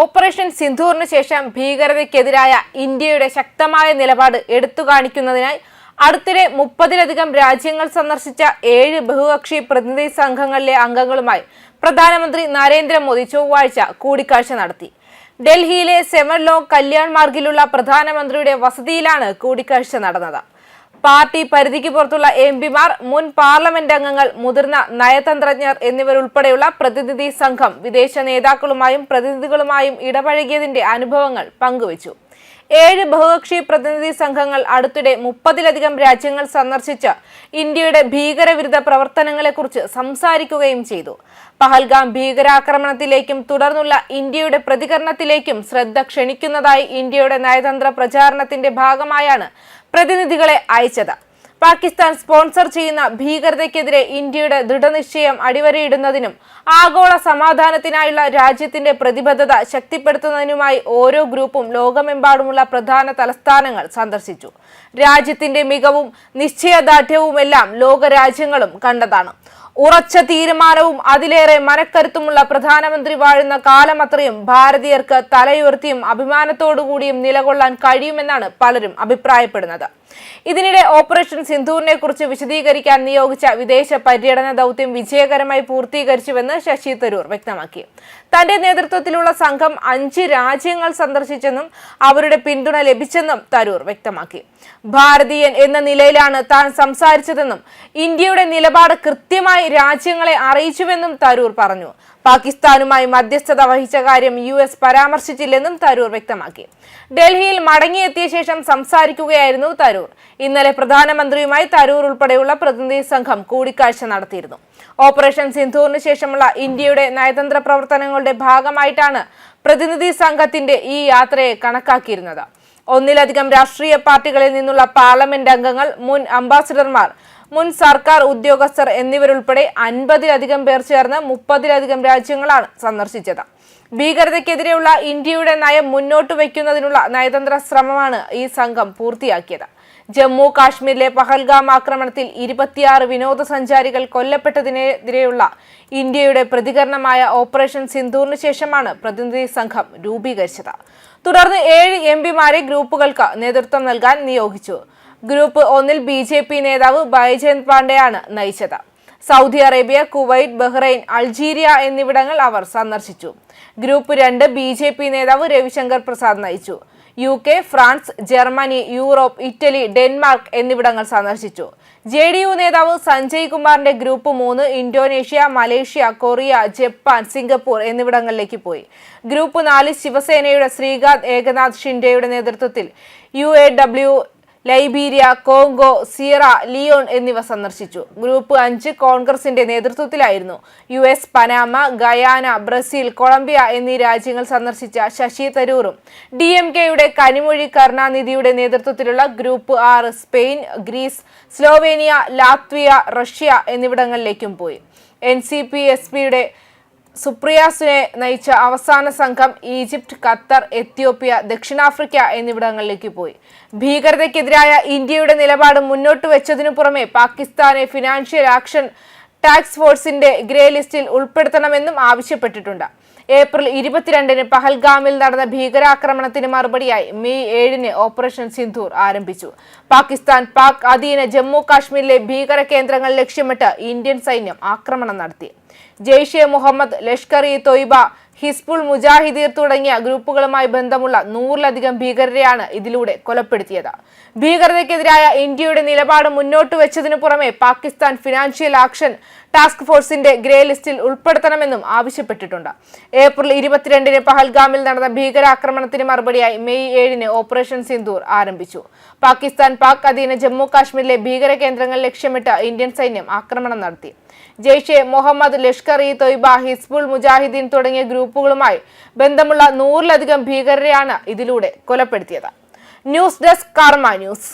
Operation സിന്ധൂറിന് ശേഷം ഭീകരതയ്ക്കെതിരായ ഇന്ത്യയുടെ ശക്തമായ നിലപാട് എടുത്തു കാണിക്കുന്നതിനായി അടുത്തിടെ മുപ്പതിലധികം രാജ്യങ്ങൾ സന്ദർശിച്ച ഏഴ് ബഹുകക്ഷി പ്രതിനിധി സംഘങ്ങളിലെ അംഗങ്ങളുമായി പ്രധാനമന്ത്രി നരേന്ദ്രമോദി ചൊവ്വാഴ്ച കൂടിക്കാഴ്ച നടത്തി. ഡൽഹിയിലെ സെമർലോ കല്യാൺ മാർഗിലുള്ള പ്രധാനമന്ത്രിയുടെ വസതിയിലാണ് കൂടിക്കാഴ്ച നടന്നത്. പാർട്ടി പരിധിക്ക് പുറത്തുള്ള എം പിമാർ മുൻ പാർലമെന്റ് അംഗങ്ങൾ മുതിർന്ന നയതന്ത്രജ്ഞർ എന്നിവരുൾപ്പെടെയുള്ള പ്രതിനിധി സംഘം വിദേശ നേതാക്കളുമായും പ്രതിനിധികളുമായും ഇടപഴകിയതിന്റെ അനുഭവങ്ങൾ പങ്കുവച്ചു. ഏഴ് ബഹുകക്ഷി പ്രതിനിധി സംഘങ്ങൾ അടുത്തിടെ മുപ്പതിലധികം രാജ്യങ്ങൾ സന്ദർശിച്ച് ഇന്ത്യയുടെ ഭീകരവിരുദ്ധ പ്രവർത്തനങ്ങളെക്കുറിച്ച് സംസാരിക്കുകയും ചെയ്തു. പഹൽഗാം ഭീകരാക്രമണത്തിലേക്കും തുടർന്നുള്ള ഇന്ത്യയുടെ പ്രതികരണത്തിലേക്കും ശ്രദ്ധ ക്ഷണിക്കുന്നതായി ഇന്ത്യയുടെ നയതന്ത്ര പ്രചാരണത്തിന്റെ ഭാഗമായാണ് പ്രതിനിധികളെ അയച്ചത്. പാകിസ്ഥാൻ സ്പോൺസർ ചെയ്യുന്ന ഭീകരതയ്ക്കെതിരെ ഇന്ത്യയുടെ ദൃഢനിശ്ചയം അടിവരയിടുന്നതിനും ആഗോള സമാധാനത്തിനായുള്ള രാജ്യത്തിന്റെ പ്രതിബദ്ധത ശക്തിപ്പെടുത്തുന്നതിനുമായി ഓരോ ഗ്രൂപ്പും ലോകമെമ്പാടുമുള്ള പ്രധാന തലസ്ഥാനങ്ങൾ സന്ദർശിച്ചു. രാജ്യത്തിന്റെ മികവും നിശ്ചയദാർഢ്യവുമെല്ലാം ലോകരാജ്യങ്ങളും കണ്ടതാണ്. ഉറച്ച തീരുമാനവും അതിലേറെ മനക്കരുത്തുമുള്ള പ്രധാനമന്ത്രി വാഴുന്ന കാലമത്രയും ഭാരതീയർക്ക് തലയുയർത്തിയും അഭിമാനത്തോടുകൂടിയും നിലകൊള്ളാൻ കഴിയുമെന്നാണ് പലരും അഭിപ്രായപ്പെടുന്നത്. ഇതിനിടെ ഓപ്പറേഷൻ സിന്ധൂറിനെ കുറിച്ച് വിശദീകരിക്കാൻ നിയോഗിച്ച വിദേശ പര്യടന ദൗത്യം വിജയകരമായി പൂർത്തീകരിച്ചുവെന്ന് ശശി തരൂർ വ്യക്തമാക്കി. തന്റെ നേതൃത്വത്തിലുള്ള സംഘം അഞ്ച് രാജ്യങ്ങൾ സന്ദർശിച്ചെന്നും അവരുടെ പിന്തുണ ലഭിച്ചെന്നും തരൂർ വ്യക്തമാക്കി. ഭാരതീയൻ എന്ന നിലയിലാണ് താൻ സംസാരിച്ചതെന്നും ഇന്ത്യയുടെ നിലപാട് കൃത്യമായി രാജ്യങ്ങളെ അറിയിച്ചുവെന്നും തരൂർ പറഞ്ഞു. പാകിസ്ഥാനുമായി മധ്യസ്ഥത വഹിച്ച കാര്യം യു എസ് പരാമർശിച്ചില്ലെന്നും തരൂർ വ്യക്തമാക്കി. ഡൽഹിയിൽ മടങ്ങിയെത്തിയ ശേഷം സംസാരിക്കുകയായിരുന്നു തരൂർ. ഇന്നലെ പ്രധാനമന്ത്രിയുമായി തരൂർ ഉൾപ്പെടെയുള്ള പ്രതിനിധി സംഘം കൂടിക്കാഴ്ച നടത്തിയിരുന്നു. ഓപ്പറേഷൻ സിന്ധുവിന് ശേഷമുള്ള ഇന്ത്യയുടെ നയതന്ത്ര പ്രവർത്തനങ്ങളുടെ ഭാഗമായിട്ടാണ് പ്രതിനിധി സംഘത്തിന്റെ ഈ യാത്രയെ കണക്കാക്കിയിരുന്നത്. ഒന്നിലധികം രാഷ്ട്രീയ പാർട്ടികളിൽ നിന്നുള്ള പാർലമെന്റ് അംഗങ്ങൾ മുൻ അംബാസിഡർമാർ മുൻ സർക്കാർ ഉദ്യോഗസ്ഥർ എന്നിവരുൾപ്പെടെ അൻപതിലധികം പേർ ചേർന്ന് മുപ്പതിലധികം രാജ്യങ്ങളാണ് സന്ദർശിച്ചത്. ഭീകരതയ്ക്കെതിരെയുള്ള ഇന്ത്യയുടെ നയം മുന്നോട്ട് വയ്ക്കുന്നതിനുള്ള നയതന്ത്ര ശ്രമമാണ് ഈ സംഘം പൂർത്തിയാക്കിയത്. ജമ്മു കാശ്മീരിലെ പഹൽഗാം ആക്രമണത്തിൽ ഇരുപത്തിയാറ് വിനോദസഞ്ചാരികൾ കൊല്ലപ്പെട്ടതിനെതിരെയുള്ള ഇന്ത്യയുടെ പ്രതികരണമായ ഓപ്പറേഷൻ സിന്ധൂറിന് ശേഷമാണ് പ്രതിനിധി സംഘം രൂപീകരിച്ചത്. തുടർന്ന് ഏഴ് എം പിമാരെ ഗ്രൂപ്പുകൾക്ക് നേതൃത്വം നൽകാൻ നിയോഗിച്ചു. ഗ്രൂപ്പ് ഒന്നിൽ ബി ജെ പി നേതാവ് ബൈജയന്ത് പാണ്ഡെയാണ് നയിച്ചത്. Saudi Arabia Kuwait Bahrain Algeria എന്നിവിടങ്ങൾ അവർ സന്ദർശിച്ചു. ഗ്രൂപ്പ് രണ്ട് ബി ജെ പി നേതാവ് രവിശങ്കർ പ്രസാദ് നയിച്ചു. U K France Germany Europe Italy Denmark എന്നിവിടങ്ങൾ സന്ദർശിച്ചു. ജെ ഡി യു നേതാവ് സഞ്ജയ് കുമാറിന്റെ ഗ്രൂപ്പ് മൂന്ന് Indonesia Malaysia Korea Japan Singapore എന്നിവിടങ്ങളിലേക്ക് പോയി. ഗ്രൂപ്പ് നാല് ശിവസേനയുടെ ശ്രീകാന്ത് ഏകനാഥ് ഷിൻഡെയുടെ നേതൃത്വത്തിൽ U A W Liberia Congo Sierra Leone എന്നിവ സന്ദർശിച്ചു. ഗ്രൂപ്പ് അഞ്ച് കോൺഗ്രസിന്റെ നേതൃത്വത്തിലായിരുന്നു. U S Panama Guyana Brazil Colombia എന്നീ രാജ്യങ്ങൾ സന്ദർശിച്ച ശശി തരൂറും. ഡി എം കെയുടെ കനിമൊഴി കരുണാനിധിയുടെ നേതൃത്വത്തിലുള്ള ഗ്രൂപ്പ് ആറ് Spain Greece Slovenia Latvia Russia എന്നിവിടങ്ങളിലേക്കും പോയി. എൻ സി പി എസ് പിയുടെ സുപ്രിയാസിനെ നയിച്ച അവസാന സംഘം ഈജിപ്ത് ഖത്തർ എത്യോപ്യ ദക്ഷിണാഫ്രിക്ക എന്നിവിടങ്ങളിലേക്ക് പോയി. ഭീകരതയ്ക്കെതിരായ ഇന്ത്യയുടെ നിലപാട് മുന്നോട്ട് വെച്ചതിനു പുറമെ പാകിസ്ഥാനെ ഫിനാൻഷ്യൽ ആക്ഷൻ ടാക്സ് ഫോഴ്സിന്റെ ഗ്രേ ലിസ്റ്റിൽ ഉൾപ്പെടുത്തണമെന്നും ആവശ്യപ്പെട്ടിട്ടുണ്ട്. ഏപ്രിൽ ഇരുപത്തിരണ്ടിന് പഹൽഗാമിൽ നടന്ന ഭീകരാക്രമണത്തിന് മറുപടിയായി മെയ് ഏഴിന് ഓപ്പറേഷൻ സിന്ധൂർ ആരംഭിച്ചു. പാകിസ്ഥാൻ പാക് അധീന ജമ്മു കാശ്മീരിലെ ഭീകര കേന്ദ്രങ്ങൾ ലക്ഷ്യമിട്ട് ഇന്ത്യൻ സൈന്യം ആക്രമണം നടത്തി. ജെയ്ഷെ മുഹമ്മദ് ലഷ്കർ ഇ തൊയ്ബ ഹിസ്ബുൾ മുജാഹിദീർ തുടങ്ങിയ ഗ്രൂപ്പുകളുമായി ബന്ധമുള്ള നൂറിലധികം ഭീകരരെയാണ് ഇതിലൂടെ കൊലപ്പെടുത്തിയത്. ഭീകരതയ്ക്കെതിരായ ഇന്ത്യയുടെ നിലപാട് മുന്നോട്ട് വെച്ചതിനു പുറമെ പാകിസ്ഥാൻ ഫിനാൻഷ്യൽ ആക്ഷൻ ടാസ്ക് ഫോഴ്സിന്റെ ഗ്രേ ലിസ്റ്റിൽ ഉൾപ്പെടുത്തണമെന്നും ആവശ്യപ്പെട്ടിട്ടുണ്ട്. ഏപ്രിൽ ഇരുപത്തിരണ്ടിന് പഹൽഗാമിൽ നടന്ന ഭീകരാക്രമണത്തിന് മറുപടിയായി മെയ് ഏഴിന് ഓപ്പറേഷൻ സിന്ദൂർ ആരംഭിച്ചു. പാകിസ്ഥാൻ പാക് അധീന ജമ്മു കാശ്മീരിലെ ഭീകര കേന്ദ്രങ്ങൾ ലക്ഷ്യമിട്ട് ഇന്ത്യൻ സൈന്യം ആക്രമണം നടത്തി. ജെയ്ഷെ മുഹമ്മദ് ലഷ്കർ ഇ തൊയ്ബ ഹിസ്ബുൾ മുജാഹിദ്ദീൻ തുടങ്ങിയ ഗ്രൂപ്പുകളുമായി ബന്ധമുള്ള നൂറിലധികം ഭീകരരെയാണ് ഇതിലൂടെ കൊലപ്പെടുത്തിയത്. News desk Karma News.